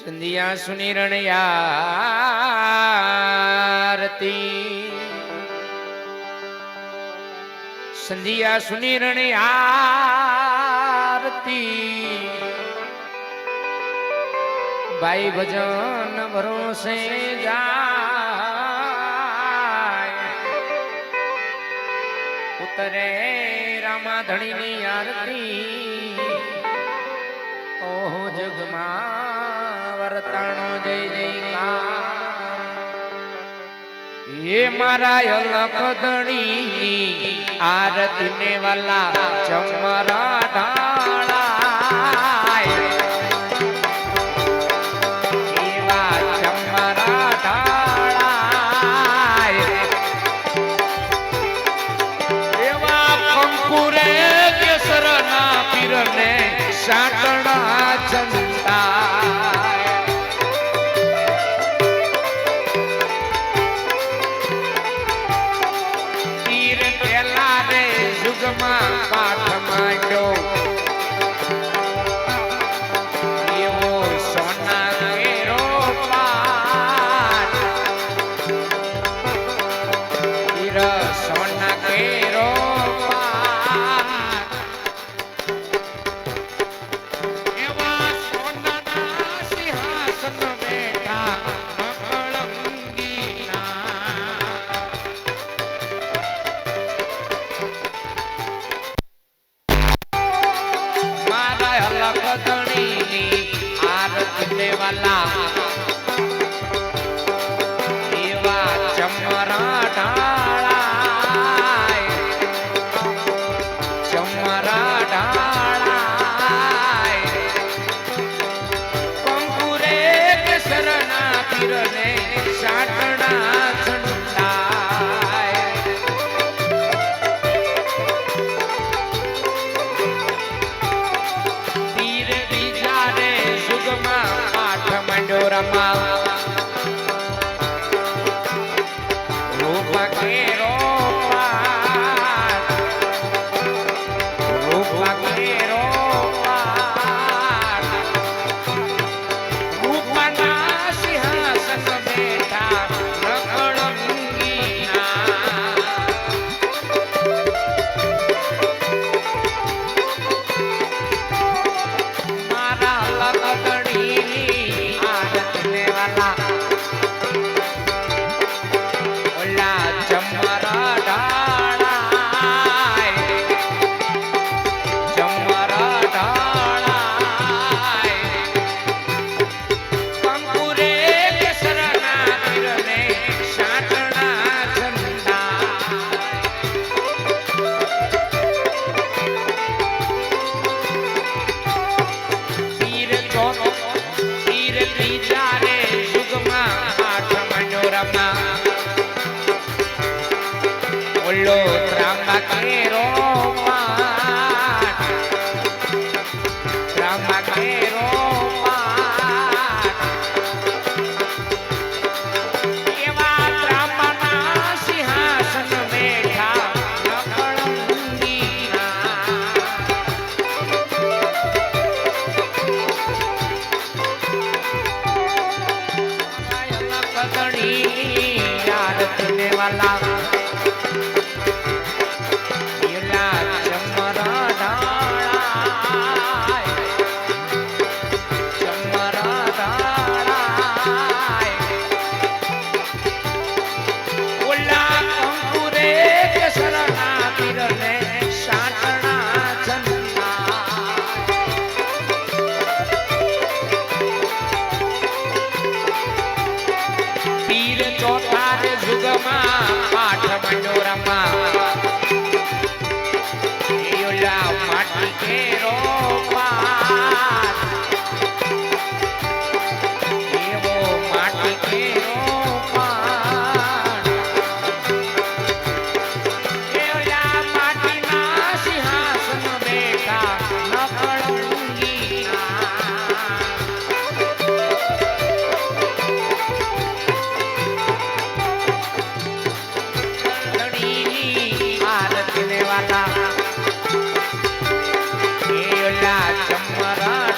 સંધ્યા સુનિરણ આરતી સંધ્યા સુનિરણ આરતી ભાઈ ભજન ભરોસે જાય. ઉતરે રામા ધણીની આરતી. ઓહો જગમાં તણો જય જય હે મારા અલખ ધણી આરતી ને વાલા ચમરા ઢાળ માં કતણ I'm Ramallah దుర్గమ్మ పాఠ మండూరమ్మ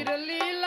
ಇರಲಿಲ್ಲ